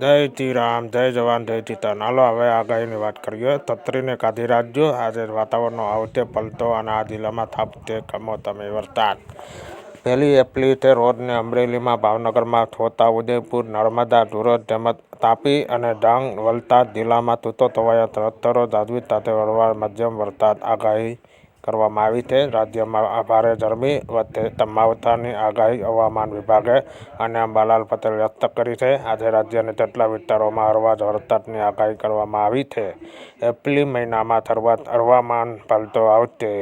જય શ્રી રામ, જય જવાન, જય કિસાન હાલો, હવે આગાહીની વાત કરીએ. તત્રીને કાઢી રાખજો. આજે વાતાવરણનો આવતે પલટો અને આ જિલ્લામાં થાપતે કમોસમી વરસાદ. પહેલી એપ્રિલે રોજને અમરેલીમાં, ભાવનગરમાં છોટા ઉદયપુર, નર્મદા, સુરત તેમજ તાપી અને ડાંગ વલસાડ જિલ્લામાં તૂતો તવાયા તરતરો જાદવી સાથે વળવા મધ્યમ વરસાદ. આગાહી કરવામાં આવી છે. રાજ્યમાં ભારે ગરમી વચ્ચે તમાવતાની આગાહી હવામાન વિભાગે અને અંબાલાલ પટેલ વ્યક્ત કરી છે. આજે રાજ્યના કેટલા વિસ્તારોમાં હળવા વરસાદની આગાહી કરવામાં આવી છે. એપ્રિલ મહિનામાં શરૂઆત હવામાન પલટો આવશે.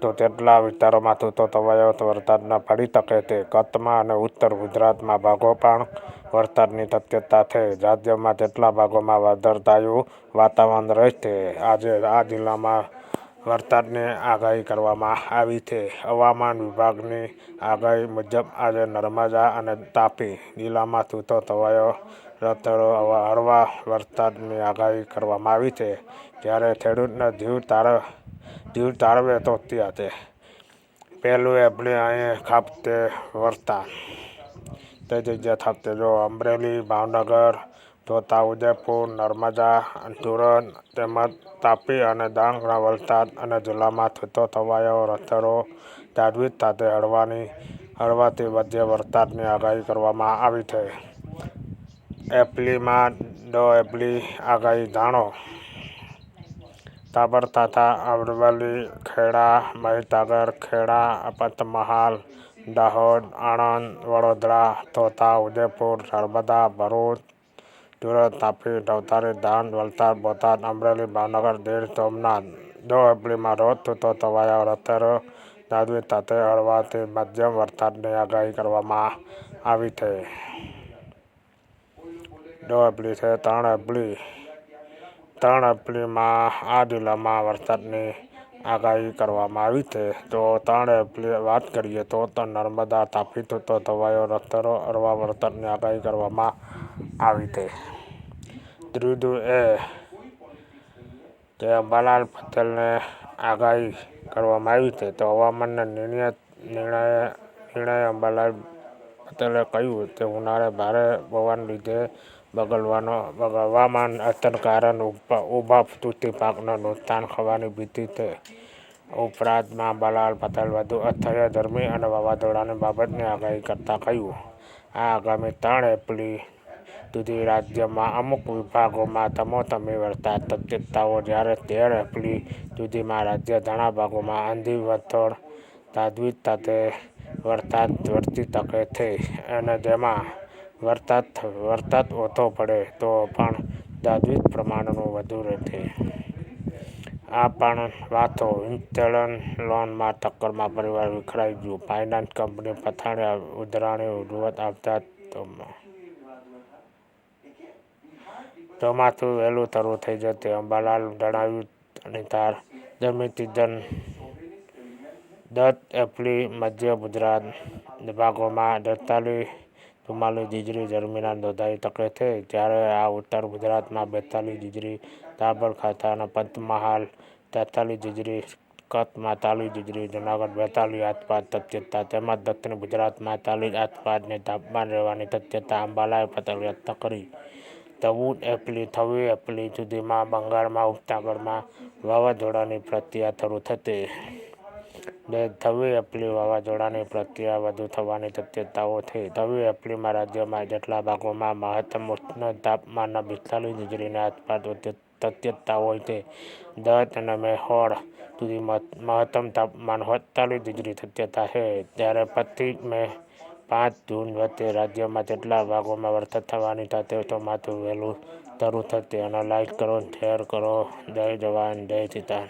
તો તેટલા વિસ્તારોમાં છૂટો તવાયો વરસાદ પડી શકે છે કચ્છમાં અને ઉત્તર ગુજરાતમાં ભાગો પણ વરસાદની શક્યતા છે. રાજ્યમાં કેટલાક ભાગોમાં વાદળતાયું વાતાવરણ રહેશે. આજે આ જિલ્લામાં વરસાદની આગાહી કરવામાં આવી છે. હવામાન વિભાગની આગાહી મુજબ આજે નર્મદા અને તાપી જિલ્લામાં છૂટો થવાયો. રતડો હળવા વરસાદની આગાહી કરવામાં આવી છે. જ્યારે ખેડૂતને જીવ તાળવે જીવ તાળવે તો ત્યાં છે. પહેલું એપ્રિલ અહીં ખાપતે વરસાદ તે જગ્યા થાપતે જો અમરેલી, ભાવનગર છોટાઉદેપુર નર્મદા ધોરણ તેમજ તાપી અને ડાંગના વલસાડ અને જિલ્લામાં છૂટો છવાયો રતડો ગાજવીજ સાથે હળવાની, હળવાથી મધ્યમ વરસાદની આગાહી કરવામાં આવી છે. એપ્રિલમાં દો એપ્રિલ આગાહી જાણો. સાબરકાંઠા અરવલ્લી, ખેડા, મહીસાગર, ખેડા પંચમહાલ દાહોદ, આણંદ, વડોદરા, તોતા, ઉદયપુર, નર્મદા, ભરૂચ સુરત તાપી નવસારી ધાન વલસાડ, બોટાદ, અમરેલી, ભાવનગર ગીર સોમનાથ. દો એપ્રિલમાં રોજ છૂટો છવાયો રતડો ગાજવીજ સાથે હળવાથી મધ્યમ વરસાદની આગાહી કરવામાં આવી છે. દ એપ્રિલ છે, ત્રણ એપ્રિલ ત્રણ એપ્રિલમાં આ જિલ્લામાં વરસાદની આગાહી કરવામાં આવી છે. તો ત્રણ એપ્રિલે વાત કરીએ તો નર્મદા તાપી થતો તવાયો રસ્તરો હળવા વરસાદની આગાહી કરવામાં આવી છે ત્રીજું એ કે અંબાલાલ પટેલને આગાહી કરવામાં આવી છે, તો હવામાનના નિર્ણય નિર્ણય નિર્ણય અંબાલાલ પટેલે કહ્યું કે ઉનાળે ભારે પવન લીધે બગલવાનો હવામાન અસરના કારણ ઊભા તૂટી પાકને નુકસાન થવાની ભીતિ છે. ઉપરાંત અંબાલાલ પટેલ વધુ અસહ્ય ધર્મી અને વાવાઝોડાની બાબતની આગાહી કરતાં કહ્યું. આ આગામી ત્રણ એપ્રિલ સુધી રાજ્યમાં અમુક વિભાગોમાં તમોતમી વરસાદ શક્યતાઓ જ્યારે તેર એપ્રિલ સુધીમાં રાજ્ય ઘણા ભાગોમાં આંધી વંટોળ તાજવીજ સાથે વરસાદ વરસી શકે છે અને જેમાં વરસાદ વરસાદ ઓછો પડે તો પણ ગાજવીજનું પ્રમાણનું વધુ રહેશે. આ પણ વાતો ઇન્સ્ટોલમેન્ટ લોનમાં ટક્કરમાં પરિવાર વિખરાઈ ગયું. ફાઇનાન્સ કંપની પથારી ઉધરાણી રજૂઆત આપતા ચોમાસું વહેલું શરૂ થઈ જશે જણાવ્યું અને તાર જમીતી જન દસ એપ્રિલ મધ્ય ગુજરાત ભાગોમાં અડતાલીસ ચુમ્માલીસ ડિગ્રી ગરમી નોંધાઈ શકે છે. જ્યારે આ ઉત્તર ગુજરાતમાં બેતાલીસ ડિગ્રી સાબરકાંઠા અને પંચમહાલ તેતાલીસ ડિગ્રી કચ્છમાં ચાલીસ ડિગ્રી, જૂનાગઢ બેતાલીસ આસપાસ શક્યતા તેમજ દક્ષિણ ગુજરાતમાં ચાલીસ આસપાસની તાપમાન રહેવાની શક્યતા અંબાલાએ વ્યક્ત કરી. ચૌદ એપ્રિલ છવ્વીસ એપ્રિલ સુધીમાં બંગાળમાં ઉપસાગરમાં વાવાઝોડાની પ્રક્રિયા શરૂ થશે છવ્વીસ એપ્રિલ વાવાઝોડાની પ્રક્રિયા વધુ થવાની શક્યતાઓ છે. છવ્વીસ એપ્રિલમાં રાજ્યમાં જેટલા ભાગોમાં મહત્તમ ઉષ્ણ તાપમાનના પિસ્તાલીસ ડિગ્રીની આસપાસ શક્યતા હોય છે. દસ અને સોળ સુધી મહત્તમ તાપમાન અડતાલીસ ડિગ્રી શક્યતા છે. જ્યારે પચીસ મે પાંચ જૂન વચ્ચે રાજ્યમાં કેટલા ભાગોમાં વરસાદ થવાની થશે તો માથું વહેલું શરૂ થશે. અને લાઈક કરો શેર કરો. જય જવાન, જય કિસાન.